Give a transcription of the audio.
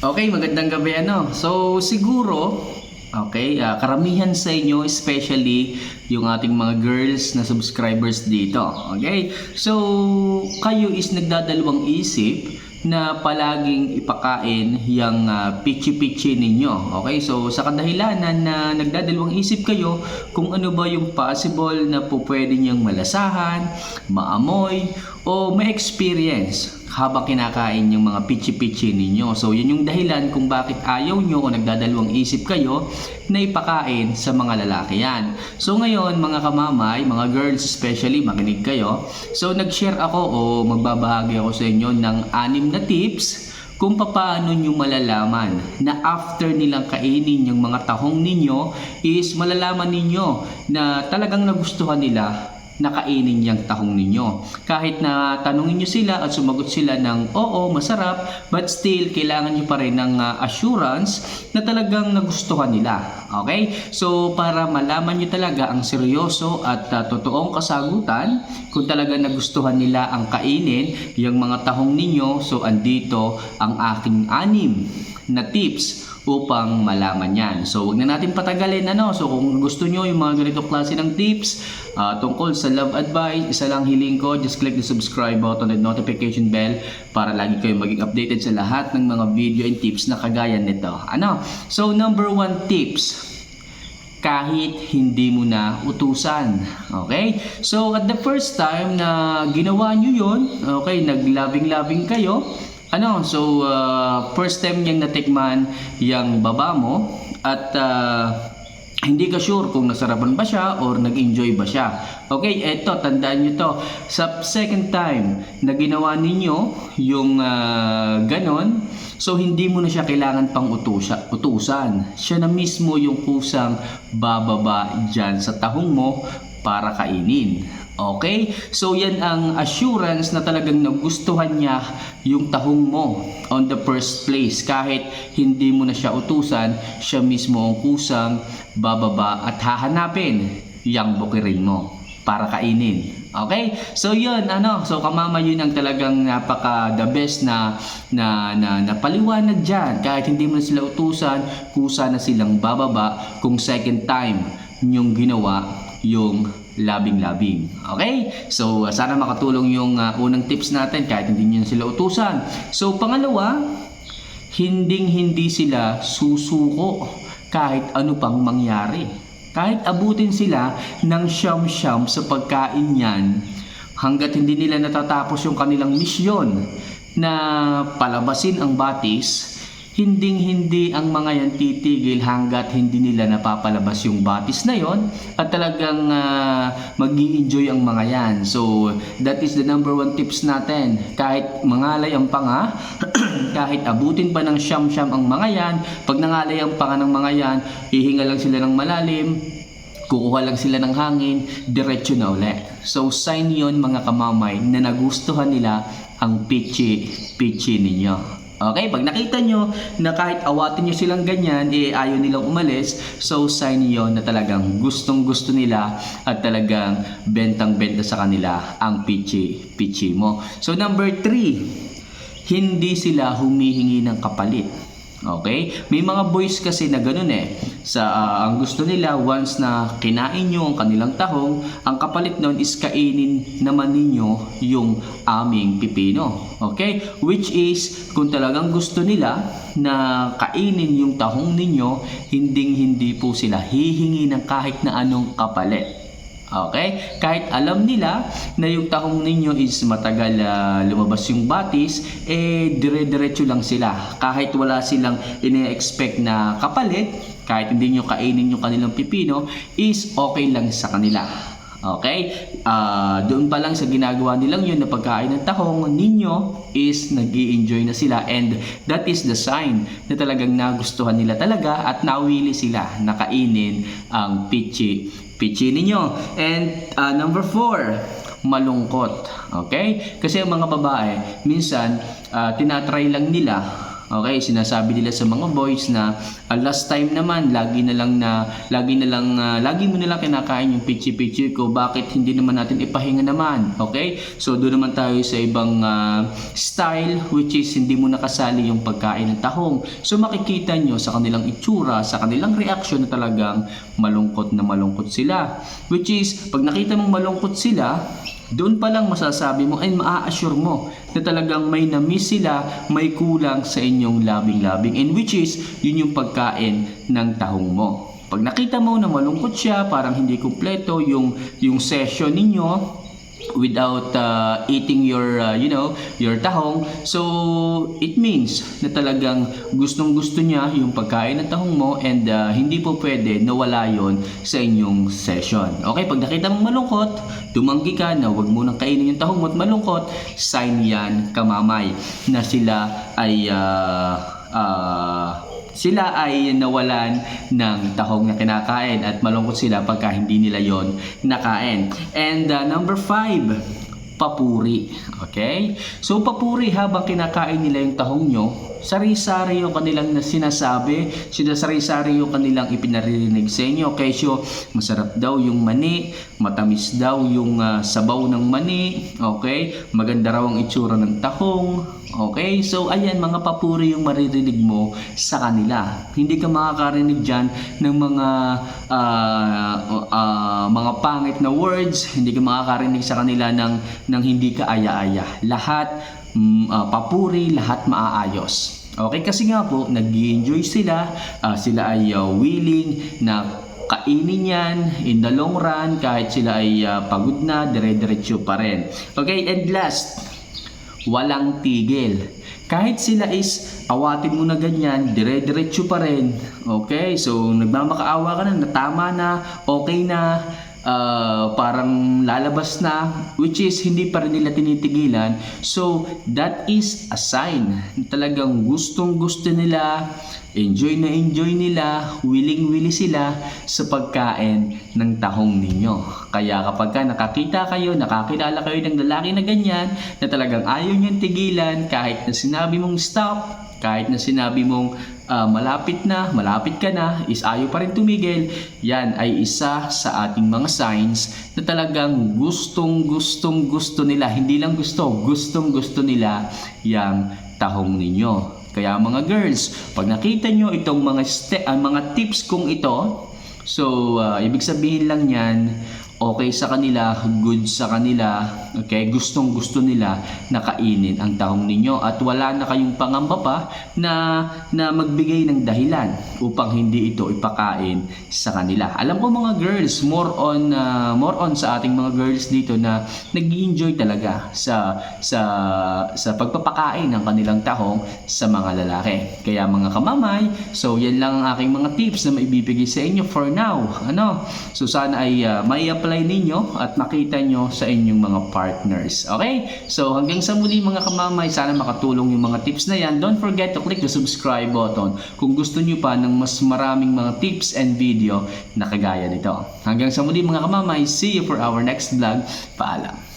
Okay, magandang gabi ano. So siguro, okay, ah, karamihan sa inyo, especially yung ating mga girls na subscribers dito. Okay? So kayo is nagdadalawang isip na palaging ipakain yung ah, pichi-pichi ninyo. Okay? So sa kadahilanan na nagdadalawang isip kayo kung ano ba yung possible na po pwede niyang malasahan, maamoy, o ma-experience habang kinakain yung mga pichi-pichi ninyo. So, yun yung dahilan kung bakit ayaw nyo o nagdadalawang isip kayo na ipakain sa mga lalaki yan. So, ngayon, mga kamamay, mga girls especially, makinig kayo. So, nag-share ako o magbabahagi ako sa inyo ng anim na tips kung paano nyo malalaman na after nilang kainin yung mga tahong ninyo is malalaman ninyo na talagang nagustuhan nila na kainin tahong ninyo. Kahit na tanungin nyo sila at sumagot sila ng oo, masarap, but still, kailangan nyo pa rin ng ah, assurance na talagang nagustuhan nila. Okay? So, para malaman nyo talaga ang seryoso at ah, totoong kasagutan, kung talaga nagustuhan nila ang kainin, yung mga tahong ninyo, so andito ang aking anim na tips upang malaman yan. So, wag na natin patagalin ano. So, kung gusto nyo yung mga ganito klase ng tips ah, tungkol sa love advice, isa lang hiling ko, just click the subscribe button and notification bell para lagi kayo maging updated sa lahat ng mga video and tips na kagaya nito. Ano? So, number one tips kahit hindi mo na utusan. Okay? So, at the first time na ginawa nyo yun, okay, nag-loving-loving kayo, ano, so, uh, first time niyang natikman yung baba mo, at uh, hindi ka sure kung nasarapan ba siya or nag-enjoy ba siya. Okay, eto, tandaan nyo to. Sa second time na ginawa ninyo yung uh, ganon, so hindi mo na siya kailangan pang utusa, utusan. Siya na mismo yung kusang bababa dyan sa tahong mo para kainin. Okay? So yan ang assurance na talagang nagustuhan niya yung tahong mo on the first place. Kahit hindi mo na siya utusan, siya mismo ang kusang bababa at hahanapin yung bukirin mo para kainin. Okay? So yun ano, so kamama yun ang talagang napaka the best na na na, na paliwanag diyan. Kahit hindi mo na sila utusan, kusa na silang bababa kung second time yung ginawa yung labing-labing. Okay? So, uh, sana makatulong yung uh, unang tips natin kahit hindi nyo sila utusan. So, pangalawa, hinding-hindi sila susuko kahit ano pang mangyari. Kahit abutin sila ng siyam-siyam sa pagkain yan, hanggat hindi nila natatapos yung kanilang misyon na palabasin ang batis, hinding hindi ang mga yan titigil hanggat hindi nila napapalabas yung batis na yon at talagang uh, mag enjoy ang mga yan. So, that is the number one tips natin. Kahit mangalay ang panga, kahit abutin pa ng siyam-siyam ang mga yan, pag nangalay ang panga ng mga yan, hihinga lang sila ng malalim, kukuha lang sila ng hangin, diretso na ulit. So, sign yon mga kamamay na nagustuhan nila ang pichi-pichi ninyo. Okay, pag nakita nyo na kahit awatin nyo silang ganyan, eh ayaw nilang umalis, so sign yon na talagang gustong gusto nila at talagang bentang-benta sa kanila ang pichi-pichi mo. So number three, hindi sila humihingi ng kapalit. Okay? May mga boys kasi na ganun eh. Sa ah, ang gusto nila once na kinain nyo ang kanilang tahong, ang kapalit nun is kainin naman ninyo yung aming pipino. Okay? Which is kung talagang gusto nila na kainin yung tahong ninyo, hinding hindi po sila hihingi ng kahit na anong kapalit. Okay? Kahit alam nila na yung tahong ninyo is matagal ah, lumabas yung batis, eh dire-diretso lang sila. Kahit wala silang ine-expect na kapalit, kahit hindi nyo kainin yung kanilang pipino, is okay lang sa kanila. Okay? Ah, doon pa lang sa ginagawa nilang yun na pagkain ng tahong ninyo is nag enjoy na sila and that is the sign na talagang nagustuhan nila talaga at nawili sila na kainin ang pichi pichi ninyo. And ah, number four, malungkot. Okay? Kasi ang mga babae, minsan, ah, tinatry lang nila Okay, sinasabi nila sa mga boys na ah, last time naman lagi na lang na lagi na lang ah, lagi mo na lang kinakain yung pichi-pichi ko. Bakit hindi naman natin ipahinga naman? Okay? So doon naman tayo sa ibang ah, style which is hindi mo nakasali yung pagkain ng tahong. So makikita nyo sa kanilang itsura, sa kanilang reaction na talagang malungkot na malungkot sila. Which is pag nakita mong malungkot sila, doon pa lang masasabi mo ay maa-assure mo na talagang may na-miss sila, may kulang sa inyong labing-labing and which is yun yung pagkain ng tahong mo. Pag nakita mo na malungkot siya, parang hindi kumpleto yung yung session ninyo, without uh, eating your uh, you know your tahong. So it means na talagang gustong gusto niya yung pagkain ng tahong mo and uh, hindi po pwede na wala yon sa inyong session. Okay pag nakita mong malungkot tumanggi ka na wag mo nang kainin yung tahong mo at malungkot sign yan kamamay na sila ay uh, uh, sila ay nawalan ng tahong na kinakain at malungkot sila pagka hindi nila yon nakain. And uh, number five, papuri. Okay? So papuri habang kinakain nila yung tahong nyo, sari-sari yung kanilang na sinasabi, sinasari-sari yung kanilang ipinaririnig sa inyo. So masarap daw yung mani, matamis daw yung ah, sabaw ng mani, okay? Maganda raw ang itsura ng tahong, Okay? So, ayan, mga papuri yung maririnig mo sa kanila. Hindi ka makakarinig dyan ng mga ah, ah, mga pangit na words. Hindi ka makakarinig sa kanila ng, ng hindi ka aya-aya. Lahat ah, papuri, lahat maaayos. Okay? Kasi nga po, nag enjoy sila. ah, sila ay ah, willing na kainin yan in the long run kahit sila ay ah, pagod na, dire-diretso pa rin. Okay? And last, walang tigil. Kahit sila is awatin mo na ganyan, dire-diretso pa rin. Okay? So, nagmamakaawa ka na, natama na, okay na, ah, parang lalabas na, which is hindi pa rin nila tinitigilan. So, that is a sign talagang gustong gusto nila, enjoy na enjoy nila, willing-willing sila sa pagkain ng tahong ninyo. Kaya kapag ka nakakita kayo, nakakilala kayo ng lalaki na ganyan, na talagang ayaw niyang tigilan, kahit na sinabi mong stop, kahit na sinabi mong ah, malapit na, malapit ka na, is ayaw pa rin tumigil, yan ay isa sa ating mga signs na talagang gustong gustong gusto nila, hindi lang gusto, gustong gusto nila yung tahong ninyo. Kaya mga girls, pag nakita nyo itong mga, ste- ah, mga tips kong ito, so ah, ibig sabihin lang yan, okay sa kanila, good sa kanila, okay, gustong gusto nila na kainin ang tahong ninyo at wala na kayong pangamba pa na, na magbigay ng dahilan upang hindi ito ipakain sa kanila. Alam ko mga girls, more on ah, more on sa ating mga girls dito na nag-enjoy talaga sa sa sa pagpapakain ng kanilang tahong sa mga lalaki. Kaya mga kamamay, so yan lang ang aking mga tips na maibibigay sa inyo for now. Ano? So sana ay ah, may apply ninyo at makita nyo sa inyong mga partners. Okay? So hanggang sa muli mga kamamay, sana makatulong yung mga tips na yan. Don't forget to click the subscribe button kung gusto nyo pa ng mas maraming mga tips and video na kagaya nito. Hanggang sa muli mga kamamay, see you for our next vlog. Paalam.